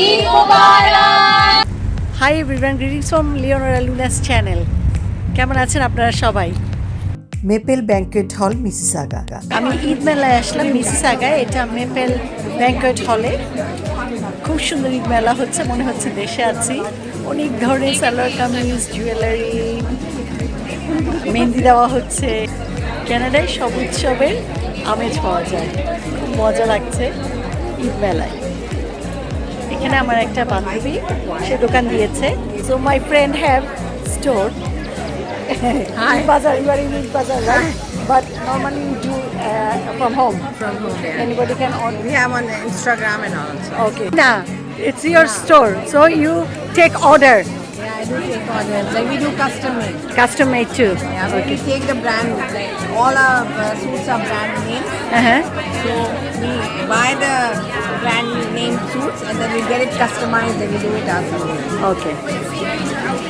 Eid Mubarak! Hi everyone greetings from Leonora Luna's channel কেমন আছেন আপনারা সবাই? মেপেল ব্যাংকুয়েট হল মিসিসাগা আমি ঈদ মেলায় আসলাম মিসিসাগায় এটা মেপেল ব্যাংকুয়েট হলে খুব সুন্দর ঈদ মেলা হচ্ছে মনে হচ্ছে দেশে আছি। অনেক ধরনের সালোয়ার কামিজ জুয়েলারি মেহেন্দি দেওয়া হচ্ছে। ক্যানাডায় সব উৎসবের আমেজ পাওয়া যায়। খুব মজা লাগছে ঈদ মেলায় এখানে আমার একটা বান্ধবী সে দোকান দিয়েছে। So my friend have store bazaar your use bazaar but normally do from home can order ya Instagram okay না it's your store so you take order I do take orders. Like we do custom made. custom made too Yeah, but we take the brand. Like all our uh, suits are brand names. uh-huh. So we buy the brand name suits and then we get it customized and we do it ourselves. okay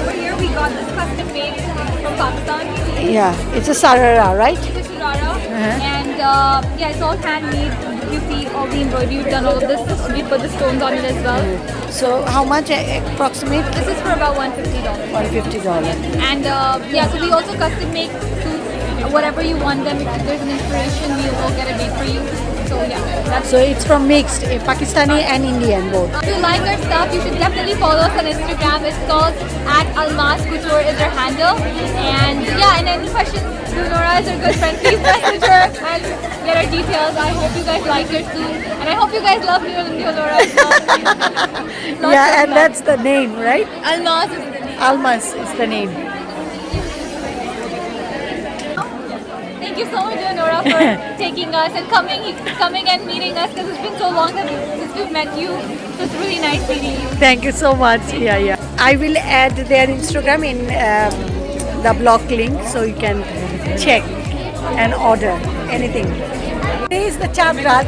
Over here we got this custom made from Pakistan. yeah it's a sarara right Shurara. Uh-huh. And uh, yeah, it's all handmade. You see all the embroidery, we've done all of this. We put the stones on it as well. so how much uh, approximate This is for about $150. 150 dollars And uh, yeah, so we also custom make suits, whatever you want them. If there's an inspiration, we will get it made for you. So yeah, that's so it's from mixed uh, pakistani and indian both If you like our stuff, you should definitely follow us on Instagram. It's called at Almas Couture is our handle. And yeah, and any questions, Nora is our good friend. Please message her and get our details. I hope you guys like her soon. And I hope you guys love Leonora as well. Lots yeah of and love. that's the name right Almas is the name. almas is the name Thank you so much, Leonora, for taking us and coming, coming and meeting us because it's been so long since we've met you. So it's really nice meeting you. Thank you so much. Yeah, yeah. I will add their Instagram in um, the blog link so you can check and order anything. Today is the Chad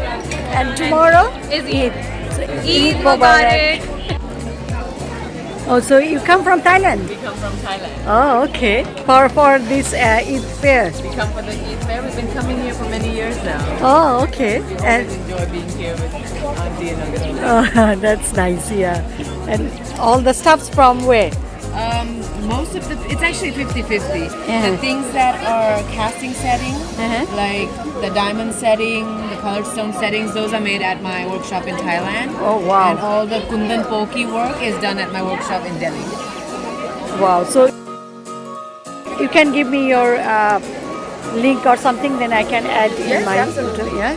and tomorrow Is Eid. So, Eid Mubarak. Oh, so you come from Thailand? We come from Thailand. Oh, okay. For for this uh, Eid fair. We come for the Eid fair. We've been coming here for many years now. Oh, okay. We And enjoy being here with Auntie and Uncle. oh, that's nice. Yeah. And all the stuffs from where? Um, most of the, it's actually 50-50. Yeah. The things that are casting setting, Uh-huh. like the diamond setting, the colored stone settings, those are made at my workshop in Thailand. Oh, wow. And all the kundan poki work is done at my workshop in Delhi. Wow. So you can give me your uh, link or something, then I can add in Yes, my absolutely. yeah.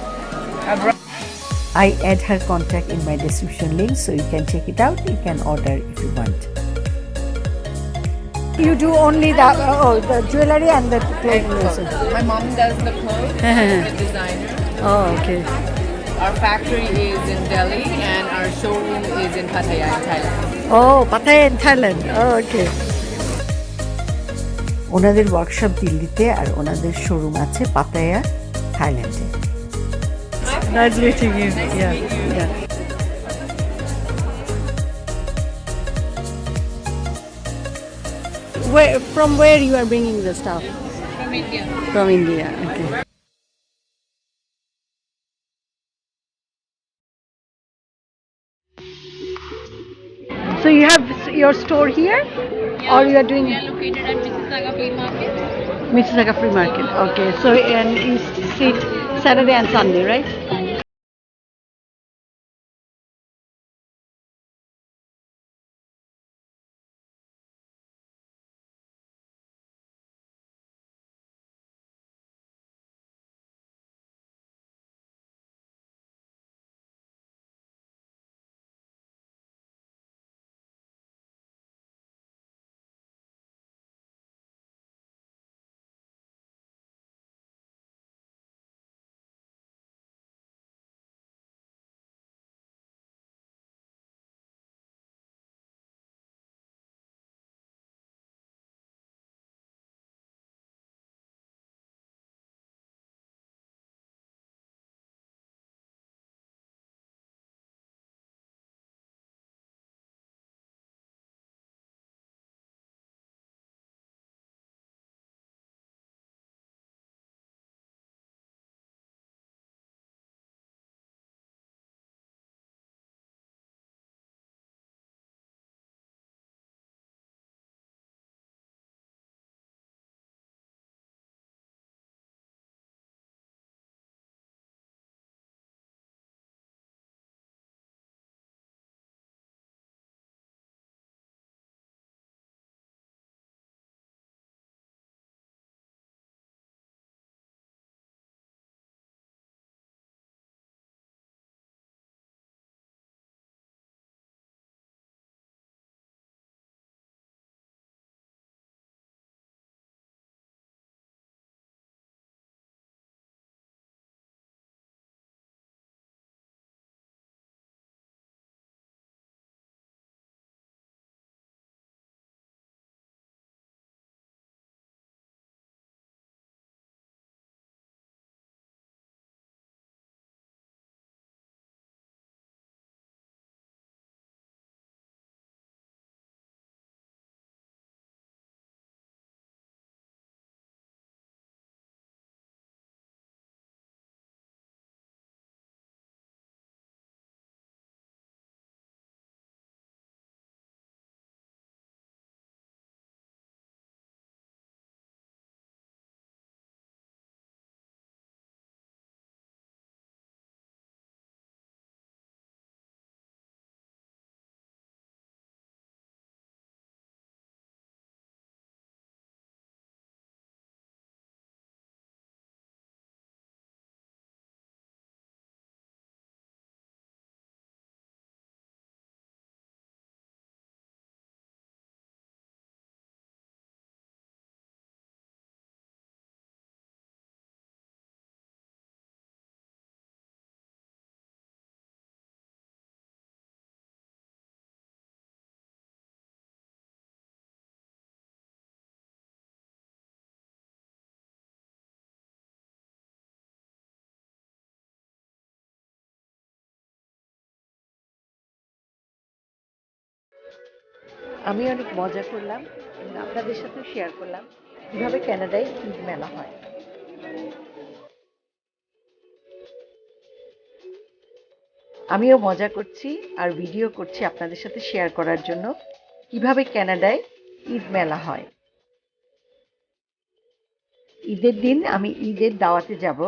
I add her contact in my description link, so you can check it out. You can order if you want. You do only the oh the jewelry and the clothing also. My mom does the clothes, the designer. Oh, okay. Our factory is in Delhi and our showroom is in Pattaya in Thailand. Oh, Pattaya in Thailand. Oh, okay. ওনাদের workshop দিল্লিতে আর ওনাদের showroom আছে Pattaya থাইল্যান্ডে Nice meeting you. yeah, yeah. Where from where you are bringing the stuff? From India. From India. Okay. So you have your store here, or you are doing We are located at Mississauga Flea Market. Mississauga Free Market? Okay. So and you sit Saturday and Sunday, right? আমি অনেক মজা করলাম এবং আপনাদের সাথে share করলাম, কীভাবে কানাডায় ঈদ মেলা হয়। আমিও মজা করছি আর ভিডিও করছি আপনাদের সাথে শেয়ার করার জন্য, কীভাবে কানাডায় ঈদ মেলা হয়। ঈদের দিন আমি ঈদের দাওয়াতে যাব,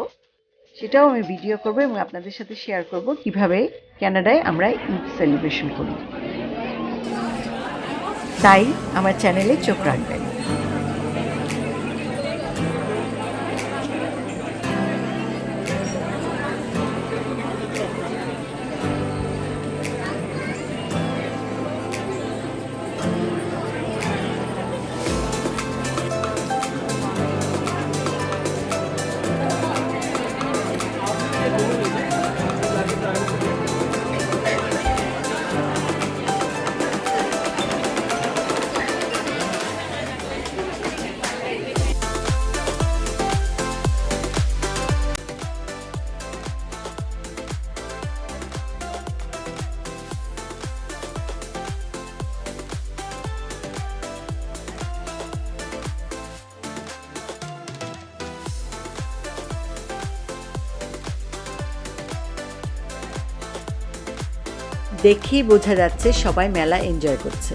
সেটাও আমি ভিডিও করব এবং আপনাদের সাথে শেয়ার করব কীভাবে কানাডায় আমরা ঈদ সেলিব্রেশন করি। তাই আমার চ্যানেলে চোখ রাখবেন। দেখেই বোঝা যাচ্ছে সবাই মেলা এনজয় করছে।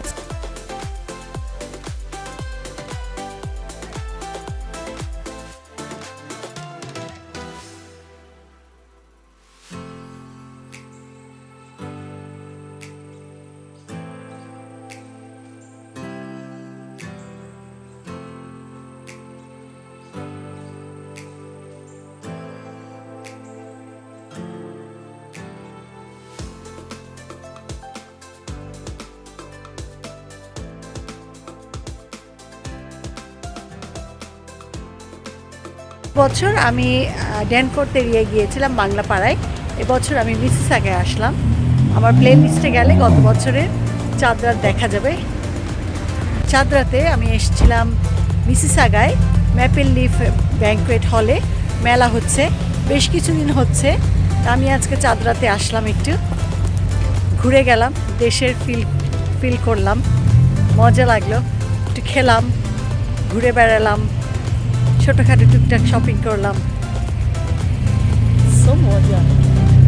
বছর আমি ড্যানফোর্থ এরিয়ায় গিয়েছিলাম বাংলা পাড়ায় এবছর আমি মিসিসাগায় আসলাম। আমার প্লে লিস্টে গেলে গত বছরের চাঁদরাত দেখা যাবে। চাঁদরাতে আমি এসেছিলাম মিসিসাগায় ম্যাপেল লিফ ব্যাঙ্কুয়েট হলে মেলা হচ্ছে, বেশ কিছুদিন হচ্ছে। আমি আজকে চাঁদরাতে আসলাম একটু। ঘুরে গেলাম, দেশের ফিল ফিল করলাম। মজা লাগল, একটু খেলাম, ঘুরে বেড়ালাম। ছোটোখাটো টুকটাক শপিং করলাম। সো মজা।